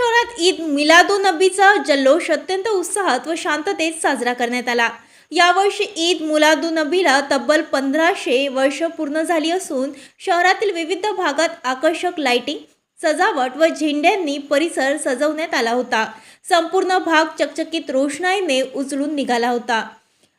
शहरात ईद मिलादुनबीचा जल्लोष अत्यंत उत्साहात व शांततेत साजरा करण्यात आला. यावर्षी ईद मुलादुनबीला तब्बल पंधराशे वर्ष पूर्ण झाली असून शहरातील विविध भागात आकर्षक लाइटिंग सजावट व झेंड्यांनी परिसर सजवण्यात आला होता. संपूर्ण भाग चकचकीत रोषणाईने उचलून निघाला होता.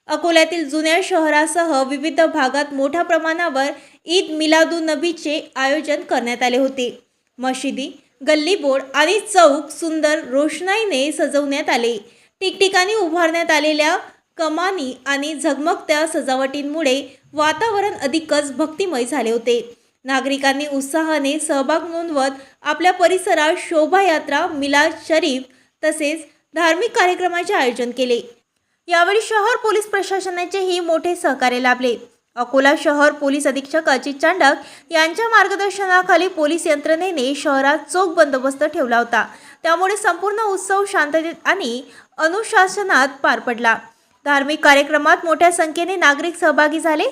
अकोल्यातील जुन्या शहरासह विविध भागात मोठ्या प्रमाणावर ईद मिलादुन नबीचे आयोजन करण्यात आले होते. मशिदी गल्ली बोर्ड आणि चौक सुंदर रोषणाईने सजवण्यात आले. ठिकठिकाणी उभारण्यात आलेल्या कमानी आणि झगमगत्या सजावटींमुळे वातावरण अधिकच भक्तिमय झाले होते. नागरिकांनी उत्साहाने सहभाग नोंदवत आपल्या परिसरात शोभायात्रा मिलाद शरीफ तसेच धार्मिक कार्यक्रमाचे आयोजन केले. यावेळी शहर पोलीस प्रशासनाचेही मोठे सहकार्य लाभले. अकोला शहर पोलीस अधीक्षक अजित चांडक यांच्या मार्गदर्शनाखाली पोलीस यंत्रणेने शहरात चोख बंदोबस्त ठेवला होता. त्यामुळे संपूर्ण उत्सव शांततेत आणि अनुशासनात पार पडला. धार्मिक कार्यक्रमात मोठ्या संख्येने नागरिक सहभागी झाले.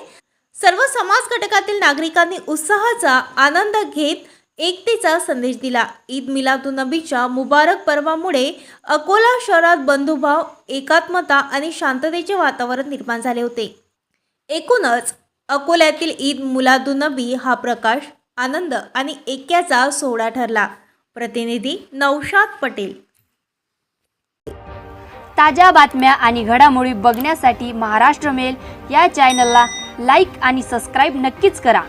सर्व समाज घटकातील नागरिकांनी उत्साहाचा आनंद घेत एकतेचा संदेश दिला. ईद मिलादुनबीच्या मुबारक पर्वामुळे अकोला शहरात बंधुभाव एकात्मता आणि शांततेचे वातावरण निर्माण झाले होते. एकूणच अकोल्यातील ईद मुलादुनबी हा प्रकाश आनंद आणि ऐक्याचा सोहळा ठरला. प्रतिनिधी नौशाद पटेल. ताज्या बातम्या आणि घडामोडी बघण्यासाठी महाराष्ट्र मेल या चॅनलला लाईक आणि सबस्क्राईब नक्कीच करा.